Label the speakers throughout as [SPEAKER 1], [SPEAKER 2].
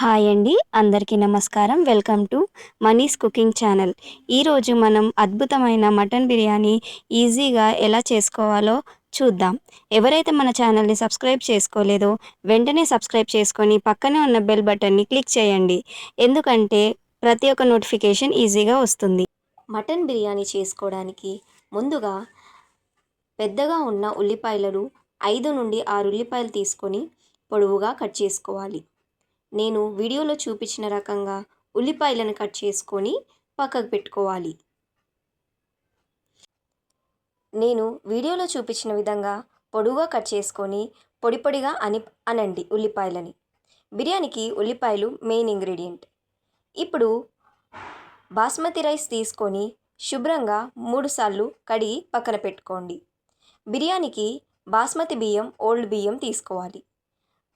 [SPEAKER 1] Hi అండి. అందరికీ నమస్కారం. Welcome to Mani's cooking channel. ఈరోజు మనం అద్భుతమైన మటన్ బిర్యానీ ఈజీగా ఎలా చేసుకోవాలో చూద్దాం. ఎవరైతే మన ఛానల్ని సబ్స్క్రైబ్ చేసుకోలేదో వెంటనే సబ్స్క్రైబ్ చేసుకొని పక్కనే ఉన్న బెల్ బటన్ని క్లిక్ చేయండి. ఎందుకంటే ప్రతి ఒక్క నోటిఫికేషన్ ఈజీగా వస్తుంది. మటన్ బిర్యానీ చేసుకోవడానికి ముందుగా పెద్దగా ఉన్న ఉల్లిపాయలను ఐదు నుండి ఆరు ఉల్లిపాయలు తీసుకొని పొడవుగా కట్ చేసుకోవాలి. నేను వీడియోలో చూపించిన రకంగా ఉల్లిపాయలను కట్ చేసుకొని పక్కకు పెట్టుకోవాలి. నేను వీడియోలో చూపించిన విధంగా పొడుగా కట్ చేసుకొని పొడి పొడిగా అని అనండి ఉల్లిపాయలని. బిర్యానీకి ఉల్లిపాయలు మెయిన్ ఇంగ్రీడియంట్. ఇప్పుడు బాస్మతి రైస్ తీసుకొని శుభ్రంగా మూడుసార్లు కడిగి పక్కన పెట్టుకోండి. బిర్యానీకి బాస్మతి బియ్యం ఓల్డ్ బియ్యం తీసుకోవాలి.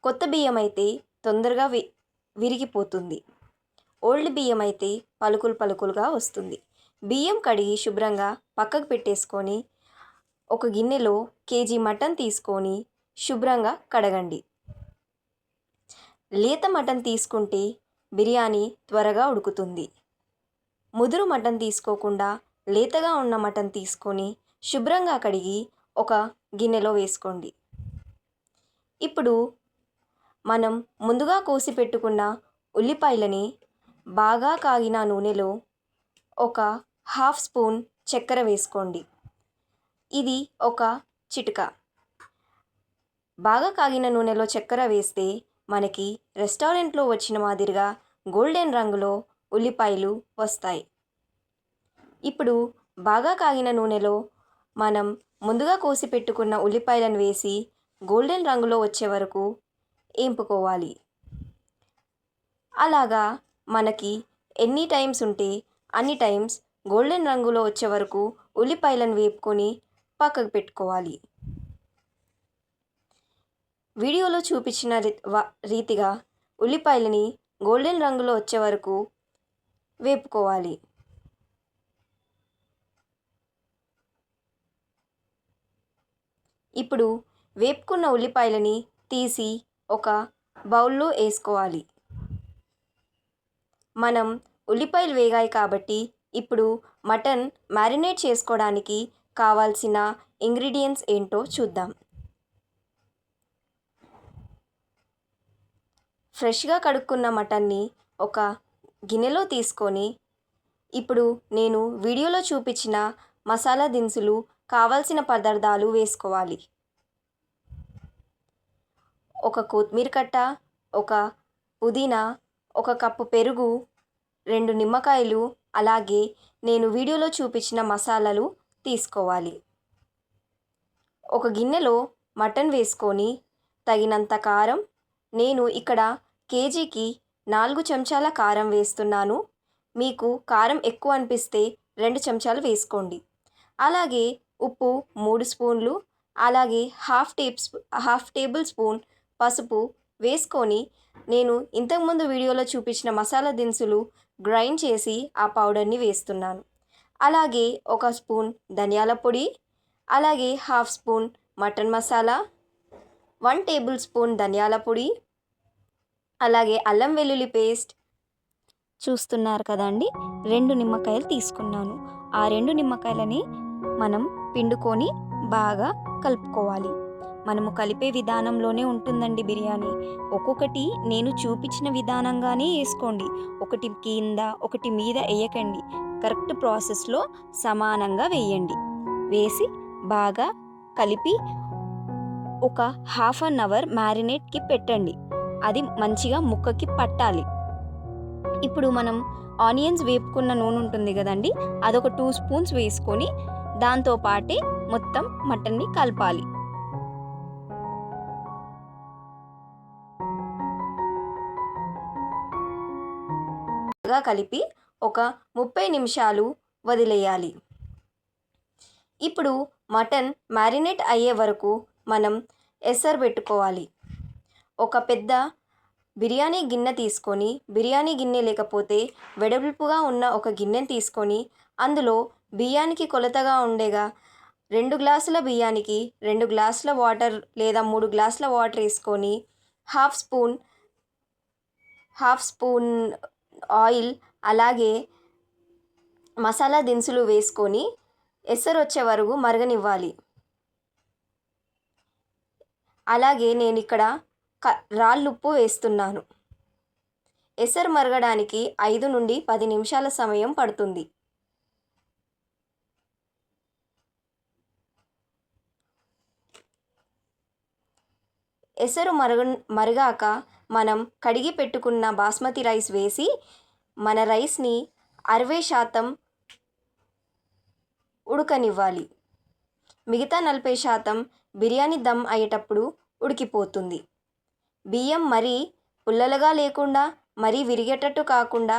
[SPEAKER 1] కొత్త బియ్యం అయితే తొందరగా వి విరిగిపోతుంది. ఓల్డ్ బియ్యం అయితే పలుకులు పలుకులుగా వస్తుంది. బియ్యం కడిగి శుభ్రంగా పక్కకు పెట్టేసుకొని ఒక గిన్నెలో కేజీ మటన్ తీసుకొని శుభ్రంగా కడగండి. లేత మటన్ తీసుకుంటే బిర్యానీ త్వరగా ఉడుకుతుంది. ముదురు మటన్ తీసుకోకుండా లేతగా ఉన్న మటన్ తీసుకొని శుభ్రంగా కడిగి ఒక గిన్నెలో వేసుకోండి. ఇప్పుడు మనం ముందుగా కోసి పెట్టుకున్న ఉల్లిపాయలని బాగా కాగిన నూనెలో ఒక హాఫ్ స్పూన్ చక్కెర వేసుకోండి. ఇది ఒక చిటిక. బాగా కాగిన నూనెలో చక్కెర వేస్తే మనకి రెస్టారెంట్లో వచ్చిన మాదిరిగా గోల్డెన్ రంగులో ఉల్లిపాయలు వస్తాయి. ఇప్పుడు బాగా కాగిన నూనెలో మనం ముందుగా కోసి పెట్టుకున్న ఉల్లిపాయలను వేసి గోల్డెన్ రంగులో వచ్చే వరకు ఏంపుకోవాలి? అలాగా మనకి ఎన్ని టైమ్స్ ఉంటే అన్ని టైమ్స్ గోల్డెన్ రంగులో వచ్చే వరకు ఉల్లిపాయలను వేపుకొని పక్కకు పెట్టుకోవాలి. వీడియోలో చూపించిన రీతిగా ఉల్లిపాయలని గోల్డెన్ రంగులో వచ్చే వరకు వేపుకోవాలి. ఇప్పుడు వేపుకున్న ఉల్లిపాయలని తీసి ఒక బౌల్లో వేసుకోవాలి. మనం ఉల్లిపాయలు వేగాయి కాబట్టి ఇప్పుడు మటన్ మ్యారినేట్ చేసుకోవడానికి కావాల్సిన ఇంగ్రీడియంట్స్ ఏంటో చూద్దాం. ఫ్రెష్గా కడుక్కున్న మటన్ని ఒక గిన్నెలో తీసుకొని ఇప్పుడు నేను వీడియోలో చూపించిన మసాలా దినుసులు కావాల్సిన పదార్థాలు వేసుకోవాలి. ఒక కొత్తిమీర కట్ట ఒక పుదీనా ఒక కప్పు పెరుగు రెండు నిమ్మకాయలు అలాగే నేను వీడియోలో చూపించిన మసాలాలు తీసుకోవాలి. ఒక గిన్నెలో మటన్ వేసుకొని తగినంత కారం నేను ఇక్కడ కేజీకి నాలుగు చెంచాల కారం వేస్తున్నాను. మీకు కారం ఎక్కువ అనిపిస్తే రెండు చెంచాలు వేసుకోండి. అలాగే ఉప్పు మూడు స్పూన్లు అలాగే half tea half table spoon పసుపు వేసుకొని నేను ఇంతకుముందు వీడియోలో చూపించిన మసాలా దినుసులు గ్రైండ్ చేసి ఆ పౌడర్ని వేస్తున్నాను. అలాగే ఒక స్పూన్ ధనియాల పొడి అలాగే half spoon mutton masala one tablespoon ధనియాల పొడి అలాగే అల్లం వెల్లుల్లి పేస్ట్. చూస్తున్నారు కదండి? రెండు నిమ్మకాయలు తీసుకున్నాను. ఆ రెండు నిమ్మకాయలని మనం పిండుకొని బాగా కలుపుకోవాలి. మనము కలిపే విధానంలోనే ఉంటుందండి బిర్యానీ. ఒక్కొక్కటి నేను చూపించిన విధానంగానే వేసుకోండి. ఒకటి కింద ఒకటి మీద వేయకండి. కరెక్ట్ ప్రాసెస్లో సమానంగా వేయండి. వేసి బాగా కలిపి ఒక హాఫ్ అన్ అవర్ మ్యారినేట్కి పెట్టండి. అది మంచిగా ముక్కకి పట్టాలి. ఇప్పుడు మనం ఆనియన్స్ వేపుకున్న నూనె ఉంటుంది కదండి అదొక టూ స్పూన్స్ వేసుకొని దాంతో పాటే మొత్తం మటన్ని కలపాలి. బాగా కలిపి ఒక ముప్పై నిమిషాలు వదిలేయాలి. ఇప్పుడు మటన్ మ్యారినేట్ అయ్యే వరకు మనం ఎసరు పెట్టుకోవాలి. ఒక పెద్ద బిర్యానీ గిన్నె తీసుకొని బిర్యానీ గిన్నె లేకపోతే వెడల్పుగా ఉన్న ఒక గిన్నెని తీసుకొని అందులో బియ్యానికి కొలతగా ఉండేగా రెండు గ్లాసుల బియ్యానికి రెండు గ్లాసుల వాటర్ లేదా మూడు గ్లాసుల వాటర్ వేసుకొని half spoon half spoon oil అలాగే మసాలా దినుసులు వేసుకొని ఎసరు వచ్చే వరకు మరగనివ్వాలి. అలాగే నేను ఇక్కడ క రాళ్ళుప్పు వేస్తున్నాను. ఎసరు మరగడానికి ఐదు నుండి పది నిమిషాల సమయం పడుతుంది. ఎసరు మరగ మరిగాక మనం కడిగి పెట్టుకున్న బాస్మతి రైస్ వేసి మన రైస్ని అరవై శాతం ఉడకనివ్వాలి. మిగతా నలభై శాతం బిర్యానీ దమ్ అయ్యేటప్పుడు ఉడికిపోతుంది. బియ్యం మరీ పుల్లలుగా లేకుండా మరీ విరిగేటట్టు కాకుండా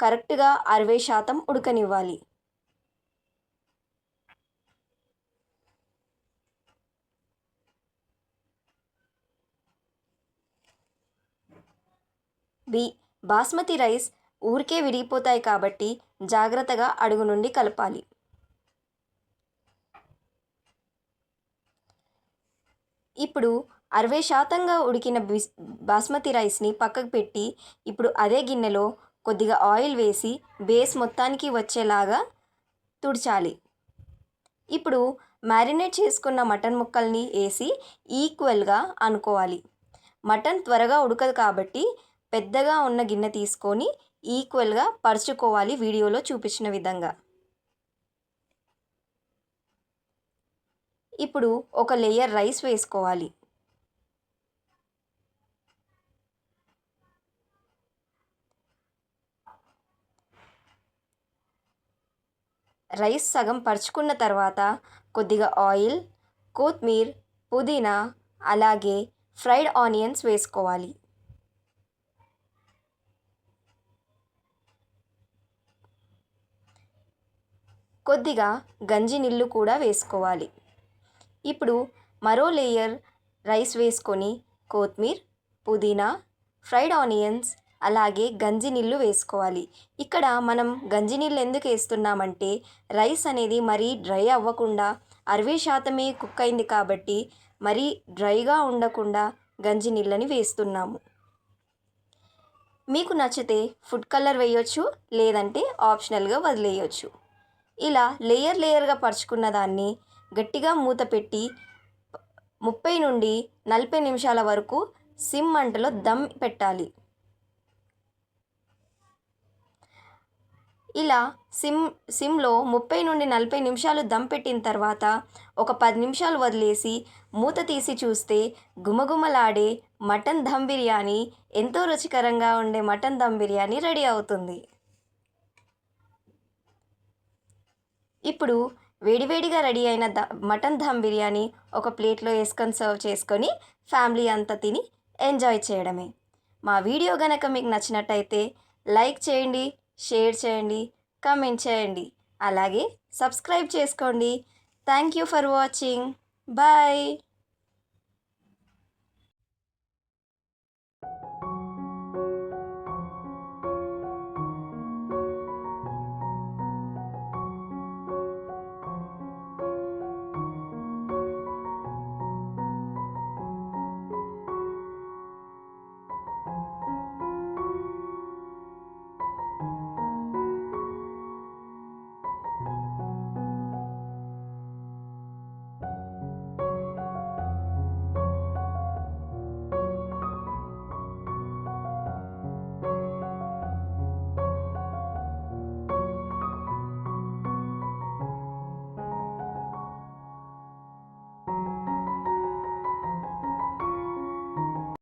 [SPEAKER 1] కరెక్ట్గా అరవై శాతం ఉడకనివ్వాలి. బి బాస్మతి రైస్ ఊరికే విడిగిపోతాయి కాబట్టి జాగ్రత్తగా అడుగు నుండి కలపాలి. ఇప్పుడు అరవై శాతంగా ఉడికిన బిస్ బాస్మతి రైస్ని పక్కకు పెట్టి ఇప్పుడు అదే గిన్నెలో కొద్దిగా ఆయిల్ వేసి బేస్ మొత్తానికి వచ్చేలాగా తుడిచాలి. ఇప్పుడు మ్యారినేట్ చేసుకున్న మటన్ ముక్కల్ని వేసి ఈక్వల్గా అనుకోవాలి. మటన్ త్వరగా ఉడకదు కాబట్టి పెద్దగా ఉన్న గిన్నె తీసుకొని ఈక్వల్గా పరుచుకోవాలి వీడియోలో చూపించిన విధంగా. ఇప్పుడు ఒక లేయర్ రైస్ వేసుకోవాలి. రైస్ సగం పరుచుకున్న తర్వాత కొద్దిగా ఆయిల్ కొత్తిమీర్ పుదీనా అలాగే ఫ్రైడ్ ఆనియన్స్ వేసుకోవాలి. కొద్దిగా గంజి నీళ్ళు కూడా వేసుకోవాలి. ఇప్పుడు మరో లేయర్ రైస్ వేసుకొని కొత్తిమీర పుదీనా ఫ్రైడ్ ఆనియన్స్ అలాగే గంజి నీళ్ళు వేసుకోవాలి. ఇక్కడ మనం గంజి నీళ్ళు ఎందుకు వేస్తున్నామంటే రైస్ అనేది మరీ డ్రై అవ్వకుండా అరవై శాతమే కుక్ అయింది కాబట్టి మరీ డ్రైగా ఉండకుండా గంజి నీళ్ళని వేస్తున్నాము. మీకు నచ్చితే ఫుడ్ కలర్ వేయొచ్చు లేదంటే ఆప్షనల్గా వదిలేయచ్చు. ఇలా లేయర్ లేయర్గా పరుచుకున్న దాన్ని గట్టిగా మూత పెట్టి ముప్పై నుండి నలభై నిమిషాల వరకు సిమ్ మంటలో దమ్ పెట్టాలి. ఇలా సిమ్ సిమ్లో ముప్పై నుండి నలభై నిమిషాలు దమ్ పెట్టిన తర్వాత ఒక పది నిమిషాలు వదిలేసి మూత తీసి చూస్తే గుమగుమలాడే మటన్ దమ్ బిర్యానీ ఎంతో రుచికరంగా ఉండే మటన్ దమ్ బిర్యానీ రెడీ అవుతుంది. ఇప్పుడు వేడివేడిగా రెడీ అయిన ద మటన్ ధమ్ బిర్యానీ ఒక ప్లేట్లో వేసుకొని సర్వ్ చేసుకొని ఫ్యామిలీ అంతా తిని ఎంజాయ్ చేయడమే. మా వీడియో కనుక మీకు నచ్చినట్టయితే లైక్ చేయండి షేర్ చేయండి కమెంట్ చేయండి. అలాగే సబ్స్క్రైబ్ చేసుకోండి. Thank you for watching. Bye.